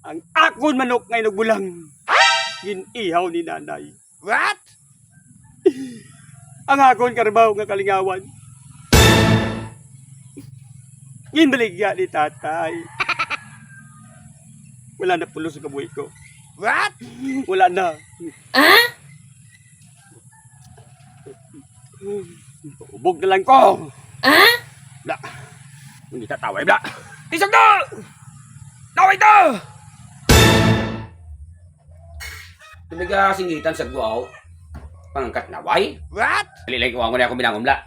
Ang akon manok ngay nagbulang. Ginihaw ni nanay. What? Ang akon karbaw nga kalingawan. Ginbaligya ni tatay. Wala na pulos sa kabuhi ko. What? Wala na. Ubog na lang ko. Hindi tataway, bla. Isang na! Taway to! Sabi ka singitan sa guwaw. Pangangkat na, why? What? Alilay ko ako na ako binangom, bla.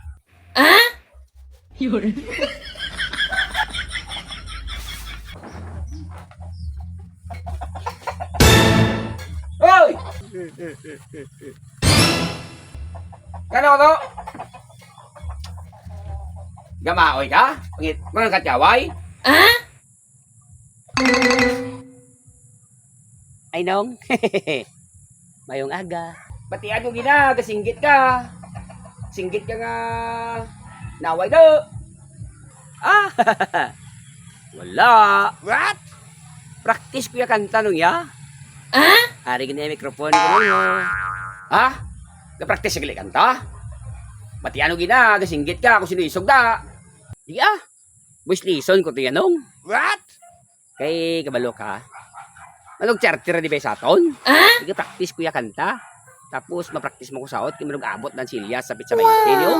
Hoy! Kano to? Gamaoy ka? Pangit, mga katyaway? Ay nong, mayong aga. Batian mo gina, kasinggit ka. Singgit ka nga. Naway do. Ah, wala. What? Practice ko yung kanta nung ya. Ah? Hari gini mikrofon ko nung yo. Ha? Ka-practice ka kanta? Bati ano gina, kasinggit ka, kung sino isog da. Di ah. Boys lison ko to yanong. What? Kay kabalo ka. Anong charter di ba sa aton? Ah? Sige, practice ko yung kanta. Tapos, ma-practice mo ko sa out. Kaya manong abot ng silya sa pizza 20 niyo.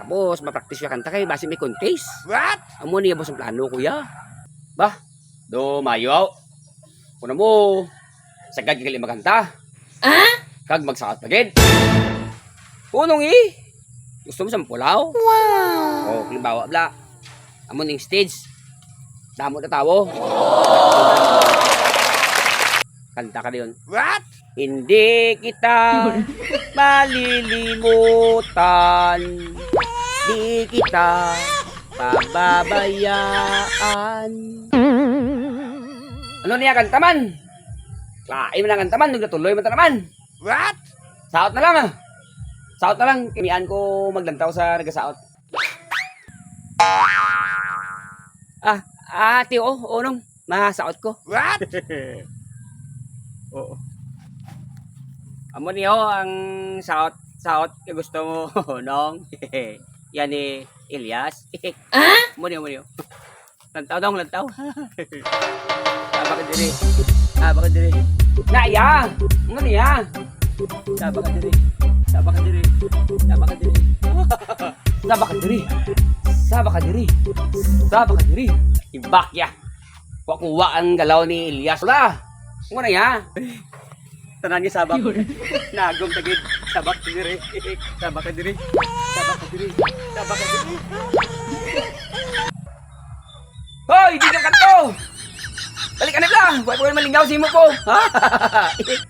Tapos, ma-practice yung kanta kay base may contest. What? Amo niya boss ang plano kuya. Bah, do mayo. Kuna mo, sagad kali maganta. Ah? Kag magsaot pagid. Unong eh. Gusto mo sa pulaw? Wow. Oh, halimbawa bla. Amo ning stage. Damo na tawo. Kanta ka diyon. What? Hindi kita malilimutan. Di kita pababayaan. Ano niya kantaman? Kain mo na kantaman, nagatuloy mo ta naman. What? Saot na lang ah. Saot na lang, kimian ko maglantaw sa nagasaot. Ah, ate, oh, unong, masaot ko. What? Oo. Amo niyo ang saot saot ka gusto mo nong. Yan ni Elias. Ah? Amo niyo, amo niyo. Lantaw dong, lantaw. Saba ka diri. Saba ka diri. Naya! Amo niya. Saba ka diri. Saba ka diri. Saba ka diri. Saba ka diri. Saba ka diri. Saba ka diri. Ibakya. Kuha ang galaw ni Elias. Wala. Amo na ya. Tanan niya sabak. Nagom tagid. Sabak ka diri. Sabak ka diri. Sabak ka diri. Sabak ka diri. Hoy, di ka kanto! Balik ka na ka! Huwag ko malingaw si mo ko! Ha?